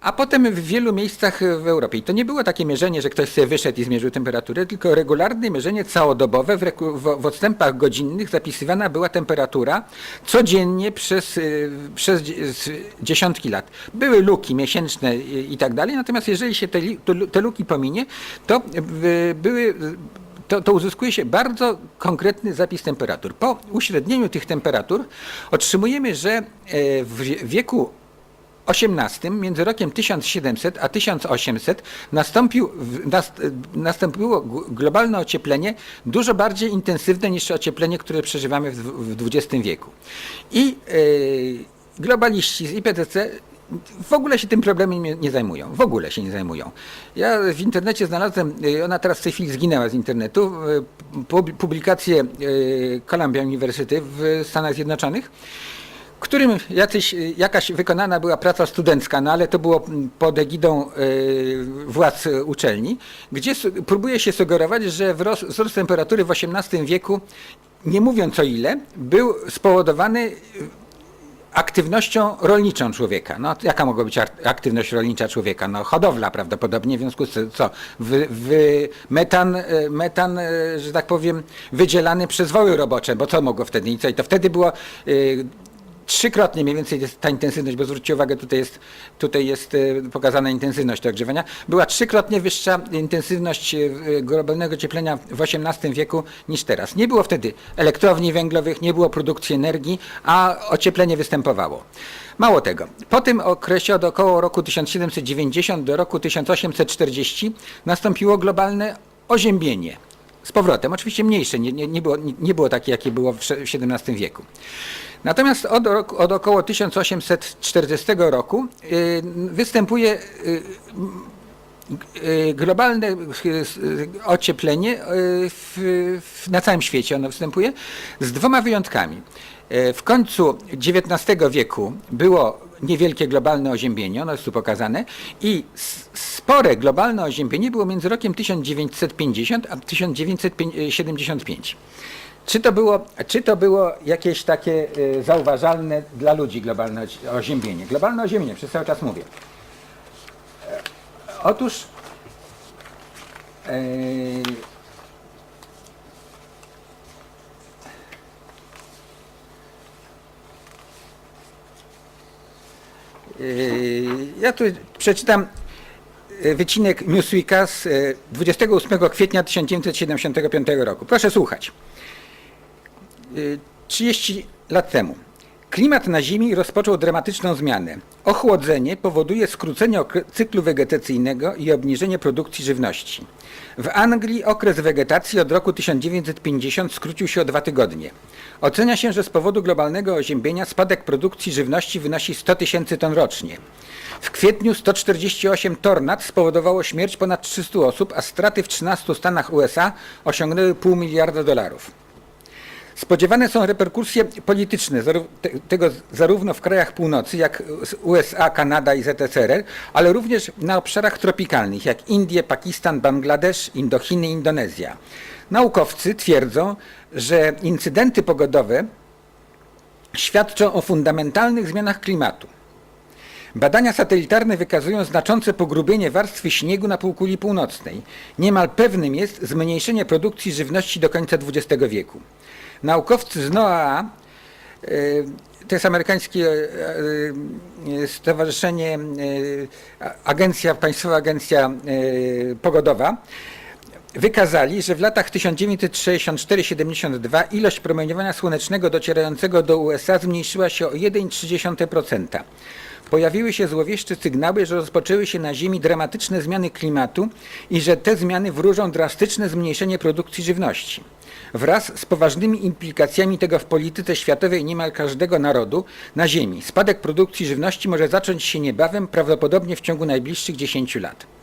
a potem w wielu miejscach w Europie. I to nie było takie mierzenie, że ktoś sobie wyszedł i zmierzył temperaturę, tylko regularne mierzenie całodobowe w, w, w odstępach godzinnych zapisywana była temperatura codziennie przez, y, przez dziesiątki lat. Były luki miesięczne i, tak dalej, natomiast jeżeli się te, te luki pominie, to były to, to uzyskuje się bardzo konkretny zapis temperatur. Po uśrednieniu tych temperatur otrzymujemy, że e, w wie- wieku XVIII, między rokiem 1700 a 1800 nastąpił, nastąpiło globalne ocieplenie dużo bardziej intensywne niż ocieplenie, które przeżywamy w, XX wieku. I e, globaliści z IPCC w ogóle się tym problemem nie, nie zajmują. W ogóle się nie zajmują. Ja w internecie znalazłem, y, ona teraz w tej chwili zginęła z internetu, pub- publikację Columbia University w Stanach Zjednoczonych, którym jacyś, jakaś wykonana była praca studencka, no ale to było pod egidą y, władz uczelni, gdzie próbuje się sugerować, że wzrost, temperatury w XVIII wieku, nie mówiąc o ile, był spowodowany aktywnością rolniczą człowieka. No, jaka mogła być aktywność rolnicza człowieka? No, hodowla prawdopodobnie, w związku z co? Wy, wy, metan, e, metan, e, że tak powiem, wydzielany przez woły robocze, bo co mogło wtedy? I co? I to wtedy było e, trzykrotnie mniej więcej jest ta intensywność, bo zwróćcie uwagę, tutaj jest, tutaj jest e, pokazana intensywność tego ogrzewania, była trzykrotnie wyższa intensywność e, globalnego ocieplenia w XVIII wieku niż teraz. Nie było wtedy elektrowni węglowych, nie było produkcji energii, a ocieplenie występowało. Mało tego, po tym okresie od około roku 1790 do roku 1840 nastąpiło globalne oziębienie. Z powrotem, oczywiście mniejsze, nie, nie, nie, było, nie, nie było takie, jakie było w XVII wieku. Natomiast od, roku, od około 1840 roku y, występuje y, globalne y, y, ocieplenie y, w, w, na całym świecie ono występuje z dwoma wyjątkami. Y, W końcu XIX wieku było niewielkie globalne oziębienie, ono jest tu pokazane, i spore globalne oziębienie było między rokiem 1950 a 1975. Czy to było, czy to było jakieś takie y, zauważalne dla ludzi globalne ozi- oziębienie? Globalne oziębienie, przez cały czas mówię. E, Otóż e, Yy, Ja tu przeczytam yy, wycinek Newsweeka z yy, 28 kwietnia 1975 roku. Proszę słuchać. Yy, 30 lat temu. Klimat na Ziemi rozpoczął dramatyczną zmianę. Ochłodzenie powoduje skrócenie cyklu wegetacyjnego i obniżenie produkcji żywności. W Anglii okres wegetacji od roku 1950 skrócił się o dwa tygodnie. Ocenia się, że z powodu globalnego oziębienia spadek produkcji żywności wynosi 100 tysięcy ton rocznie. W kwietniu 148 tornad spowodowało śmierć ponad 300 osób, a straty w 13 stanach USA osiągnęły pół miliarda dolarów. Spodziewane są reperkusje polityczne tego zarówno w krajach północy, jak USA, Kanada i ZSRR, ale również na obszarach tropikalnych, jak Indie, Pakistan, Bangladesz, Indochiny Indonezja. Naukowcy twierdzą, że incydenty pogodowe świadczą o fundamentalnych zmianach klimatu. Badania satelitarne wykazują znaczące pogrubienie warstwy śniegu na półkuli północnej. Niemal pewnym jest zmniejszenie produkcji żywności do końca XX wieku. Naukowcy z NOAA, e, to jest amerykańskie e, e, stowarzyszenie, agencja, państwowa agencja pogodowa, wykazali, że w latach 1964-72 ilość promieniowania słonecznego docierającego do USA zmniejszyła się o 1,3%. Pojawiły się złowieszcze sygnały, że rozpoczęły się na Ziemi dramatyczne zmiany klimatu i że te zmiany wróżą drastyczne zmniejszenie produkcji żywności. Wraz z poważnymi implikacjami tego w polityce światowej niemal każdego narodu na Ziemi. Spadek produkcji żywności może zacząć się niebawem, prawdopodobnie w ciągu najbliższych 10 lat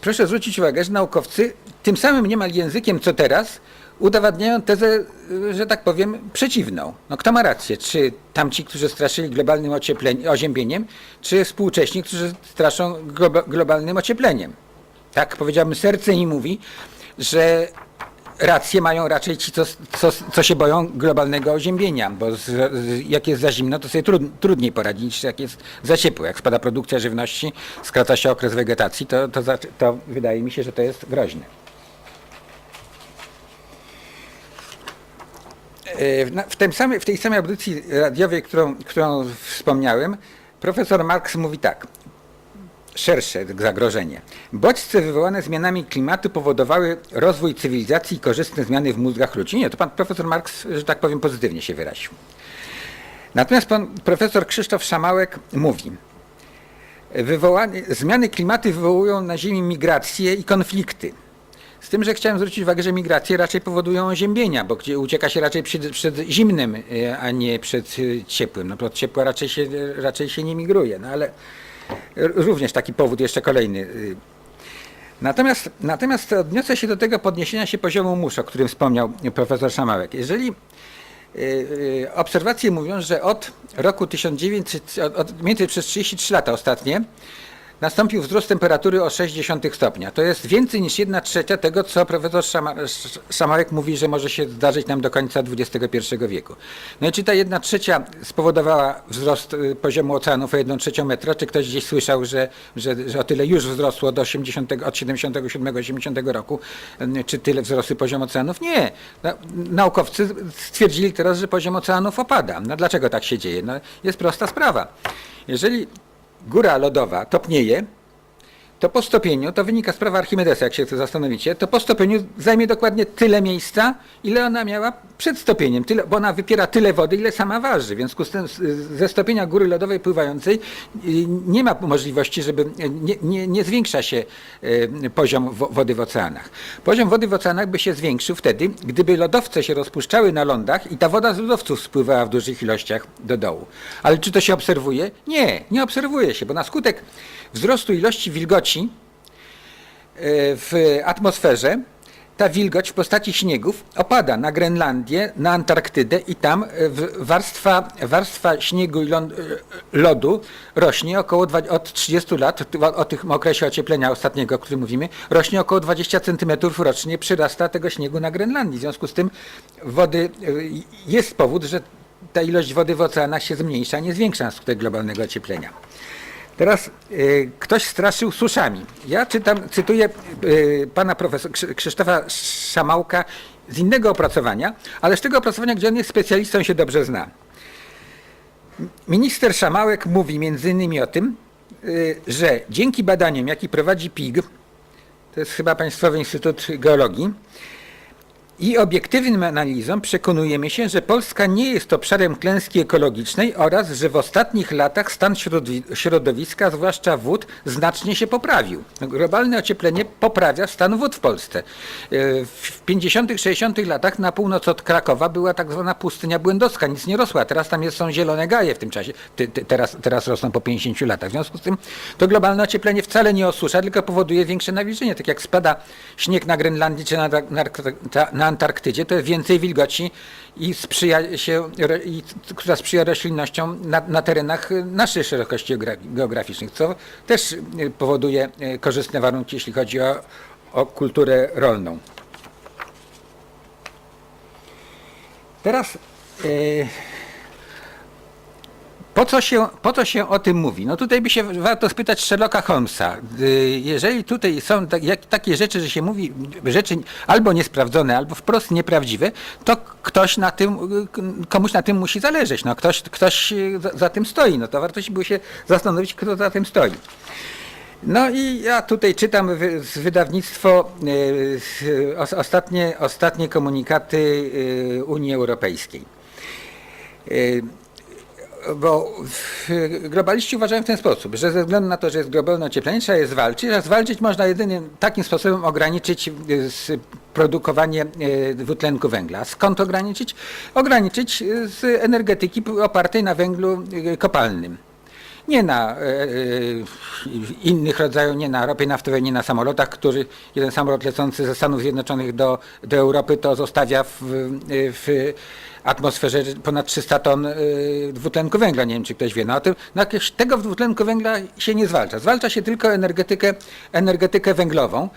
proszę zwrócić uwagę, że naukowcy tym samym niemal językiem co teraz udowadniają tezę, że tak powiem, przeciwną. No kto ma rację? Czy tamci, którzy straszyli globalnym oziębieniem, czy współcześni, którzy straszą globa, globalnym ociepleniem? Tak, powiedziałbym, serce mi mówi, że rację mają raczej ci, co, co, co się boją globalnego oziębienia, bo z, z, jak jest za zimno, to sobie trud, trudniej poradzić niż jak jest za ciepło. Jak spada produkcja żywności, skraca się okres wegetacji, to, to, za- to wydaje mi się, że to jest groźne. E, w- tym w tej samej audycji radiowej, którą, którą wspomniałem, profesor Marx mówi tak. Szersze zagrożenie. Bodźce wywołane zmianami klimatu powodowały rozwój cywilizacji i korzystne zmiany w mózgach ludzi. Nie, to pan profesor Marx, że tak powiem, pozytywnie się wyraził. Natomiast pan profesor Krzysztof Szamałek mówi, wywołanie, zmiany klimatu wywołują na Ziemi migracje i konflikty. Z tym, że chciałem zwrócić uwagę, że migracje raczej powodują oziębienia, bo gdzie ucieka się raczej przed, przed zimnym, e, a nie przed e, ciepłym. No pod ciepła raczej się, raczej się nie migruje, no ale również taki powód jeszcze kolejny. Natomiast, natomiast odniosę się do tego podniesienia się poziomu mórz, o którym wspomniał profesor Szamałek. Jeżeli y, y, obserwacje mówią, że od roku 1900, od, od, mniej przez 33 lata ostatnie, nastąpił wzrost temperatury o 0,6 stopnia. To jest więcej niż 1 trzecia tego, co profesor Szama, Sz- Szamałek mówi, że może się zdarzyć nam do końca XXI wieku. No i czy ta 1 trzecia spowodowała wzrost y, poziomu oceanów o 1 trzecią metra? Czy ktoś gdzieś słyszał, że, że, że o tyle już wzrosło do 80, od 77-80 roku? Y, Czy tyle wzrosły poziom oceanów? Nie. No, naukowcy stwierdzili teraz, że poziom oceanów opada. No dlaczego tak się dzieje? No, jest prosta sprawa. Jeżeli góra lodowa topnieje, to po stopieniu, to wynika z prawa Archimedesa, jak się to zastanowicie, to po stopieniu zajmie dokładnie tyle miejsca, ile ona miała przed stopieniem, tyle, bo ona wypiera tyle wody, ile sama waży. W związku z tym ze stopienia góry lodowej pływającej y, nie ma możliwości, żeby nie, nie, nie zwiększa się y, poziom wo- wody w oceanach. Poziom wody w oceanach by się zwiększył wtedy, gdyby lodowce się rozpuszczały na lądach i ta woda z lodowców spływała w dużych ilościach do dołu. Ale czy to się obserwuje? Nie, nie obserwuje się, bo na skutek wzrostu ilości wilgoci w atmosferze ta wilgoć w postaci śniegów opada na Grenlandię, na Antarktydę i tam e, warstwa, warstwa śniegu i e, lodu rośnie około od 30 lat, o, tym okresie ocieplenia ostatniego, o którym mówimy, rośnie około 20 cm rocznie przyrasta tego śniegu na Grenlandii. W związku z tym wody, e, jest powód, że ta ilość wody w oceanach się zmniejsza, nie zwiększa skutek globalnego ocieplenia. Teraz y, ktoś straszył suszami. Ja czytam, cytuję y, pana profesora Krzy- Krzysztofa Szamałka z innego opracowania, ale z tego opracowania, gdzie on jest specjalistą, się dobrze zna. Minister Szamałek mówi między innymi o tym, y, że dzięki badaniom, jakie prowadzi PIG, to jest chyba Państwowy Instytut Geologii, i obiektywnym analizom przekonujemy się, że Polska nie jest obszarem klęski ekologicznej oraz, że w ostatnich latach stan środowi- środowiska, zwłaszcza wód, znacznie się poprawił. Globalne ocieplenie poprawia stan wód w Polsce. E, W 50., 60. latach na północ od Krakowa była tak zwana pustynia błędowska, nic nie rosła. Teraz tam jest, są zielone gaje w tym czasie. Ty, ty, teraz, teraz rosną po 50 latach. W związku z tym to globalne ocieplenie wcale nie osusza, tylko powoduje większe nawilżenie. Tak jak spada śnieg na Grenlandii czy na, na, na Antarktydzie, to jest więcej wilgoci i sprzyja się, i, która sprzyja roślinnościom na, na terenach y, naszej szerokości geogra- geograficznych, co też y, powoduje y, korzystne warunki, jeśli chodzi o, o kulturę rolną. Teraz y, po co, się, po co się o tym mówi? No tutaj by się warto spytać Sherlocka Holmesa. Y, Jeżeli tutaj są tak, takie rzeczy, że się mówi rzeczy albo niesprawdzone, albo wprost nieprawdziwe, to ktoś na tym, komuś na tym musi zależeć. No ktoś, ktoś za, tym stoi. No to warto się było się zastanowić, kto za tym stoi. No i ja tutaj czytam z wydawnictwo y, ostatnie, ostatnie komunikaty y, Unii Europejskiej. Bo w- globaliści uważają w ten sposób, że ze względu na to, że jest globalne ocieplenie, trzeba je zwalczyć, a zwalczyć można jedynie takim sposobem ograniczyć z- produkowanie y, dwutlenku węgla. Skąd ograniczyć? Ograniczyć z energetyki opartej na węglu kopalnym. Nie na e, e, innych rodzajów, nie na ropie naftowej, nie na samolotach, który jeden samolot lecący ze Stanów Zjednoczonych do, do Europy to zostawia w, w atmosferze ponad 300 ton e, dwutlenku węgla. Nie wiem, czy ktoś wie. No, tym, no, tego dwutlenku węgla się nie zwalcza. Zwalcza się tylko energetykę, energetykę węglową,